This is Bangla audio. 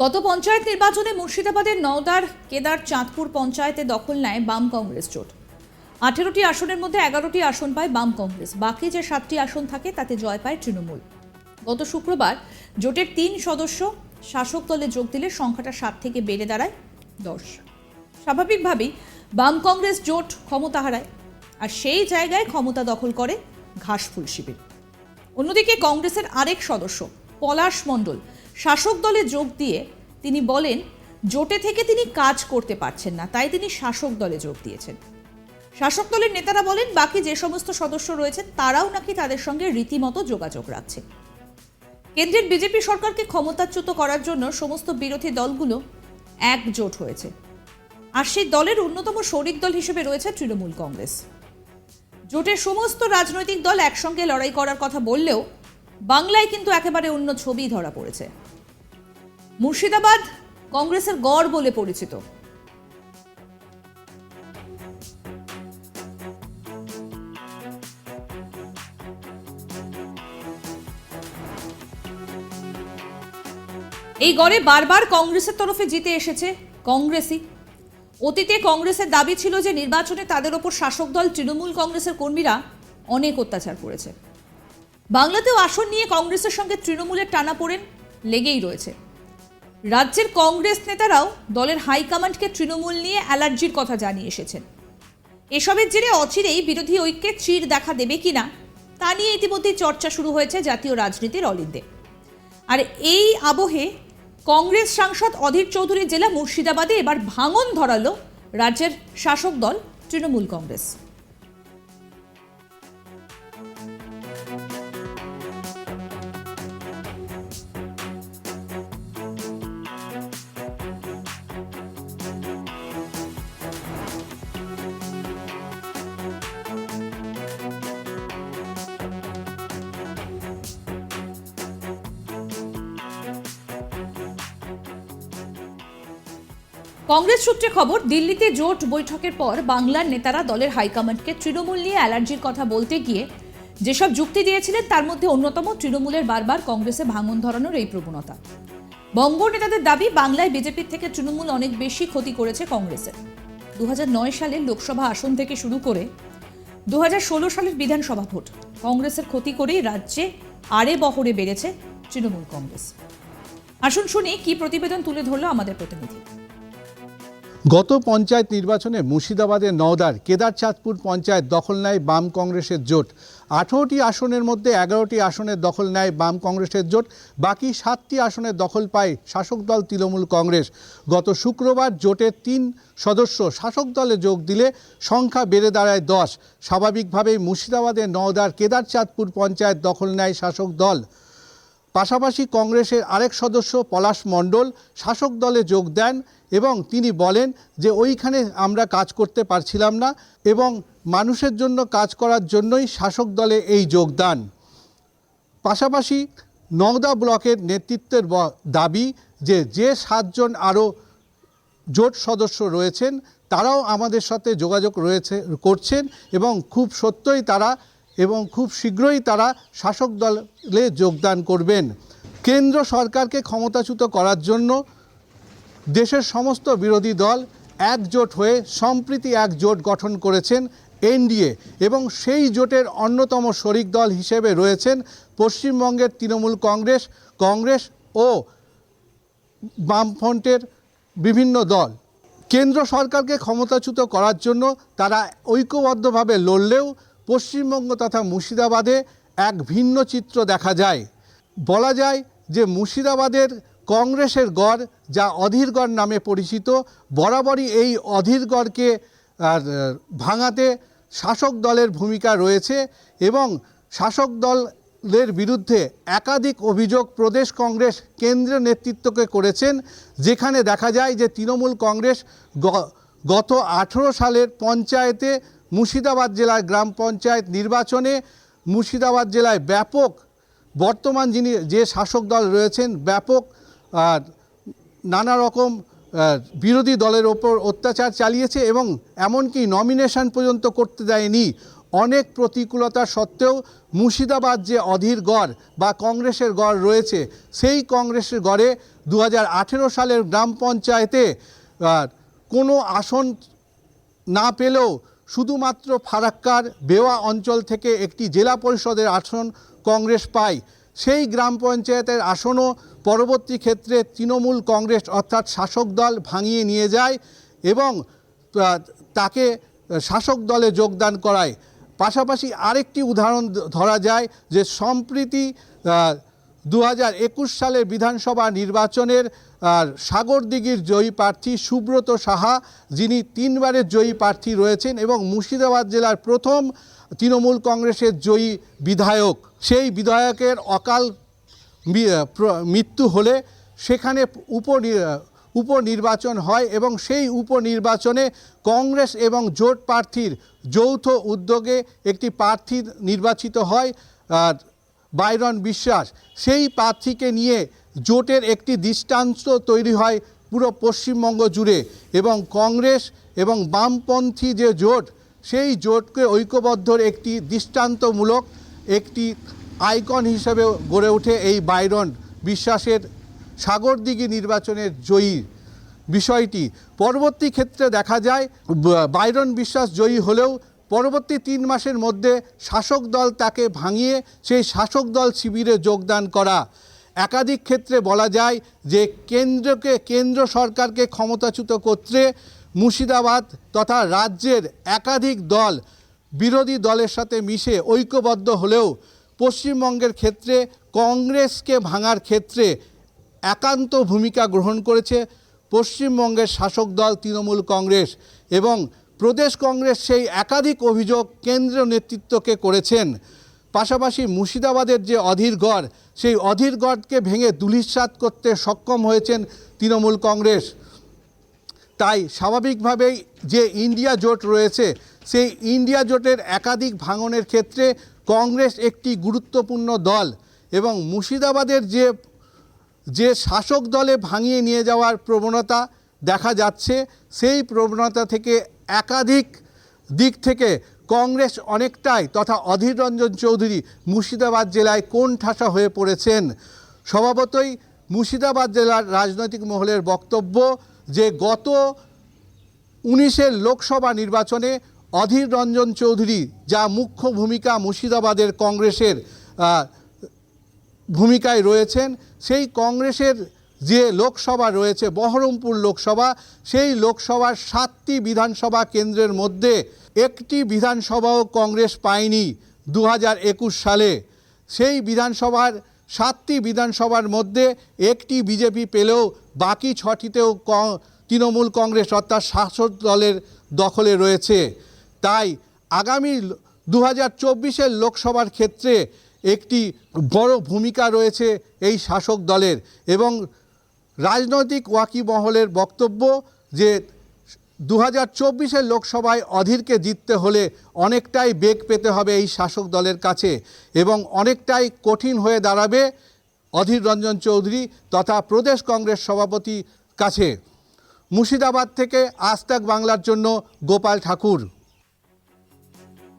গত পঞ্চায়েত নির্বাচনে মুর্শিদাবাদের নওদার কেদার চাঁদপুর পঞ্চায়েতে দখল নেয় বাম কংগ্রেস জোট। আঠেরোটি আসনের মধ্যে এগারোটি আসন পায় বাম কংগ্রেস। বাকি যে সাতটি আসন থাকে, তাতে জয় পায় তৃণমূল। গত শুক্রবার জোটের তিন সদস্য শাসক দলে যোগ দিলে সংখ্যাটা সাত থেকে বেড়ে দাঁড়ায় দশ। স্বাভাবিকভাবেই বাম কংগ্রেস জোট ক্ষমতা হারায়, আর সেই জায়গায় ক্ষমতা দখল করে ঘাসফুল শিবির। অন্যদিকে কংগ্রেসের আরেক সদস্য পলাশ মণ্ডল শাসক দলে যোগ দিয়ে তিনি বলেন, জোটে থেকে তিনি কাজ করতে পারছেন না, তাই তিনি শাসক দলে যোগ দিয়েছেন। শাসক দলের নেতারা বলেন, বাকি যে সমস্ত সদস্য রয়েছেন, তারাও নাকি তাদের সঙ্গে রীতিমতো যোগাযোগ রাখছে। কেন্দ্রের বিজেপি সরকারকে ক্ষমতাচ্যুত করার জন্য সমস্ত বিরোধী দলগুলো একজোট হয়েছে। আর সেই দলের অন্যতম শরিক দল হিসেবে রয়েছে তৃণমূল কংগ্রেস। জোটের সমস্ত রাজনৈতিক দল একসঙ্গে লড়াই করার কথা বললেও বাংলায় কিন্তু একেবারে অন্য ছবি ধরা পড়েছে। মুর্শিদাবাদ কংগ্রেসের গড় বলে পরিচিত। এই গড়ে বারবার কংগ্রেসের তরফে জিতে এসেছে কংগ্রেসই। অতীতে কংগ্রেসের দাবি ছিল যে নির্বাচনে তাদের ওপর শাসক দল তৃণমূল কংগ্রেসের কর্মীরা অনেক অত্যাচার করেছে। বাংলাতেও আসন নিয়ে কংগ্রেসের সঙ্গে তৃণমূলের টানাপোড়েন লেগেই রয়েছে। রাজ্যের কংগ্রেস নেতারাও দলের হাইকমান্ডকে তৃণমূল নিয়ে অ্যালার্জির কথা জানিয়ে এসেছেন। এসবের জেরে অচিরেই বিরোধী ঐক্যে চির দেখা দেবে কিনা, তা নিয়ে ইতিমধ্যেই চর্চা শুরু হয়েছে জাতীয় রাজনীতির অলিন্দে। আর এই আবহে কংগ্রেস সাংসদ অধীর চৌধুরী জেলা মুর্শিদাবাদে এবার ভাঙন ধরালো রাজ্যের শাসক দল তৃণমূল কংগ্রেস। কংগ্রেস সূত্রে খবর, দিল্লিতে জোট বৈঠকের পর বাংলার নেতারা দলের হাইকমান্ডকে তৃণমূল নিয়ে অ্যালার্জির কথা বলতে গিয়ে যেসব যুক্তি দিয়েছিলেন, তার মধ্যে অন্যতম তৃণমূলের বারবার কংগ্রেসে ভাঙন ধরানোর এই প্রবণতা। বঙ্গ নেতাদের দাবি, বাংলায় বিজেপির থেকে তৃণমূল অনেক বেশি ক্ষতি করেছে কংগ্রেসের দু সালে লোকসভা আসন থেকে শুরু করে দু হাজার ষোলো সালের বিধানসভা ভোট, কংগ্রেসের ক্ষতি করেই রাজ্যে আরে বহরে বেড়েছে তৃণমূল কংগ্রেস। আসুন শুনি কি প্রতিবেদন তুলে ধরলো আমাদের প্রতিনিধি। গত পঞ্চায়েত নির্বাচনে মুর্শিদাবাদের নওদার কেদারচাঁদপুর পঞ্চায়েত দখল নেয় বাম কংগ্রেসের জোট। আঠারোটি আসনের মধ্যে এগারোটি আসনের দখল নেয় বাম কংগ্রেসের জোট। বাকি সাতটি আসনের দখল পায় শাসক দল তৃণমূল কংগ্রেস। গত শুক্রবার জোটের তিন সদস্য শাসক দলে যোগ দিলে সংখ্যা বেড়ে দাঁড়ায় দশ। স্বাভাবিকভাবেই মুর্শিদাবাদের নওদার কেদারচাঁদপুর পঞ্চায়েত দখল নেয় শাসক দল। পাশাপাশি কংগ্রেসের আরেক সদস্য পলাশ মণ্ডল শাসক দলে যোগ দেন এবং তিনি বলেন যে ওইখানে আমরা কাজ করতে পারছিলাম না এবং মানুষের জন্য কাজ করার জন্যই শাসক দলে এই যোগদান পাশাপাশি নওদা ব্লকের নেতৃত্বের দাবি যে যে সাতজন আরও জোট সদস্য রয়েছেন, তারাও আমাদের সাথে যোগাযোগ রয়েছে, করছেন এবং খুব সত্যই তারা এবং খুব শীঘ্রই তারা শাসক দলে যোগদান করবেন। কেন্দ্র সরকারকে ক্ষমতাচ্যুত করার জন্য দেশের সমস্ত বিরোধী দল একজোট হয়ে সম্প্রীতি এক জোট গঠন করেছেন এনডিএ এবং সেই জোটের অন্যতম শরিক দল হিসেবে রয়েছেন পশ্চিমবঙ্গের তৃণমূল কংগ্রেস কংগ্রেস ও বামফ্রন্টের বিভিন্ন দল। কেন্দ্র সরকারকে ক্ষমতাচ্যুত করার জন্য তারা ঐক্যবদ্ধভাবে লড়লেও পশ্চিমবঙ্গ তথা মুর্শিদাবাদে এক ভিন্ন চিত্র দেখা যায়। বলা যায় যে মুর্শিদাবাদের কংগ্রেসের গড় যা অধীরগড় নামে পরিচিত, বরাবরই এই অধীরগড়কে ভাঙাতে শাসক দলের ভূমিকা রয়েছে এবং শাসক দলের বিরুদ্ধে একাধিক অভিযোগ প্রদেশ কংগ্রেস কেন্দ্রীয় নেতৃত্বকে করেছেন, যেখানে দেখা যায় যে তৃণমূল কংগ্রেস গত আঠেরো সালের পঞ্চায়েতে মুর্শিদাবাদ জেলার গ্রাম পঞ্চায়েত নির্বাচনে মুর্শিদাবাদ জেলায় ব্যাপক, বর্তমান যিনি যে শাসক দল রয়েছেন, ব্যাপক নানা রকম বিরোধী দলের ওপর অত্যাচার চালিয়েছে এবং এমনকি নমিনেশন পর্যন্ত করতে দেয়নি। অনেক প্রতিকূলতা সত্ত্বেও মুর্শিদাবাদ যে অধীর গড় বা কংগ্রেসের গড় রয়েছে, সেই কংগ্রেসের গড়ে দু হাজার আঠেরো সালের গ্রাম পঞ্চায়েতে কোনো আসন না পেলেও শুধুমাত্র ফারাক্কার বেওয়া অঞ্চল থেকে একটি জেলা পরিষদের আসন কংগ্রেস পায়। সেই গ্রাম পঞ্চায়েতের আসনও পরবর্তী ক্ষেত্রে তৃণমূল কংগ্রেস অর্থাৎ শাসক দল ভাঙিয়ে নিয়ে যায় এবং তাকে শাসক দলে যোগদান করায়। পাশাপাশি আরেকটি উদাহরণ ধরা যায় যে সম্প্রীতি দু হাজার একুশ সালের বিধানসভা নির্বাচনের সাগরদিঘির জয়ী প্রার্থী সুব্রত সাহা, যিনি তিনবারের জয়ী প্রার্থী রয়েছেন এবং মুর্শিদাবাদ জেলার প্রথম তৃণমূল কংগ্রেসের জয়ী বিধায়ক। সেই বিধায়কের অকাল মৃত্যু হলে সেখানে উপনি- উপনির্বাচন হয় এবং সেই উপনির্বাচনে কংগ্রেস এবং জোট প্রার্থীর যৌথ উদ্যোগে একটি প্রার্থী নির্বাচিত হয়। আর বাইরন বিশ্বাস। সেই প্রার্থীকে নিয়ে জোটের একটি দৃষ্টান্ত তৈরি হয় পুরো পশ্চিমবঙ্গ জুড়ে এবং কংগ্রেস এবং বামপন্থী যে জোট, সেই জোটকে ঐক্যবদ্ধর একটি দৃষ্টান্তমূলক একটি আইকন হিসেবে গড়ে ওঠে এই বাইরন বিশ্বাসের সাগরদিঘি নির্বাচনের জয়ী বিষয়টি। পরবর্তী ক্ষেত্রে দেখা যায় বাইরন বিশ্বাস জয়ী হলেও পরবর্তী তিন মাসের মধ্যে শাসক দল তাকে ভাঙিয়ে সেই শাসক দল শিবিরে যোগদান করা। একাধিক ক্ষেত্রে বলা যায় যে কেন্দ্রকে কেন্দ্র সরকারকে ক্ষমতাচ্যুত করতে মুর্শিদাবাদ তথা রাজ্যের একাধিক দল বিরোধী দলের সাথে মিশে ঐক্যবদ্ধ হলেও পশ্চিমবঙ্গের ক্ষেত্রে কংগ্রেসকে ভাঙার ক্ষেত্রে একান্ত ভূমিকা গ্রহণ করেছে পশ্চিমবঙ্গের শাসক দল তৃণমূল কংগ্রেস এবং প্রদেশ কংগ্রেস সেই একাধিক অভিযোগ কেন্দ্রীয় নেতৃত্বকে করেছেন। পাশাপাশি মুর্শিদাবাদের যে অধীর গড়, সেই অধীর গড়কে ভেঙে দুলিশ্বাত করতে সক্ষম হয়েছেন তৃণমূল কংগ্রেস। তাই স্বাভাবিকভাবেই যে ইন্ডিয়া জোট রয়েছে, সেই ইন্ডিয়া জোটের একাধিক ভাঙনের ক্ষেত্রে কংগ্রেস একটি গুরুত্বপূর্ণ দল এবং মুর্শিদাবাদের যে যে শাসক দলে ভাঙিয়ে নিয়ে যাওয়ার প্রবণতা দেখা যাচ্ছে, সেই প্রবণতা থেকে একাধিক দিক থেকে কংগ্রেস অনেকটাই তথা অধীর রঞ্জন চৌধুরী মুর্শিদাবাদ জেলায় কোন ঠাসা হয়ে পড়েছেন। স্বভাবতই মুর্শিদাবাদ জেলার রাজনৈতিক মহলের বক্তব্য যে গত উনিশের লোকসভা নির্বাচনে অধীর রঞ্জন চৌধুরী যা মুখ্য ভূমিকা মুর্শিদাবাদের কংগ্রেসের ভূমিকায় রয়েছেন, সেই কংগ্রেসের যে লোকসভা রয়েছে, বহরমপুর লোকসভা, সেই লোকসভার সাতটি বিধানসভা কেন্দ্রের মধ্যে একটি বিধানসভাও কংগ্রেস পায়নি দু হাজার একুশ সালে। সেই বিধানসভার সাতটি বিধানসভার মধ্যে একটি বিজেপি পেলেও বাকি ছটিতেও তৃণমূল কংগ্রেস অর্থাৎ শাসক দলের দখলে রয়েছে। তাই আগামী দু হাজার লোকসভার ক্ষেত্রে একটি বড় ভূমিকা রয়েছে এই শাসক দলের এবং রাজনৈতিক ওয়াকি মহলের বক্তব্য যে দু হাজার চব্বিশের লোকসভায় অধীরকে জিততে হলে অনেকটাই বেগ পেতে হবে এই শাসক দলের কাছে এবং অনেকটাই কঠিন হয়ে দাঁড়াবে অধীর রঞ্জন চৌধুরী তথা প্রদেশ কংগ্রেস সভাপতি কাছে। মুর্শিদাবাদ থেকে আজ বাংলার জন্য গোপাল ঠাকুর।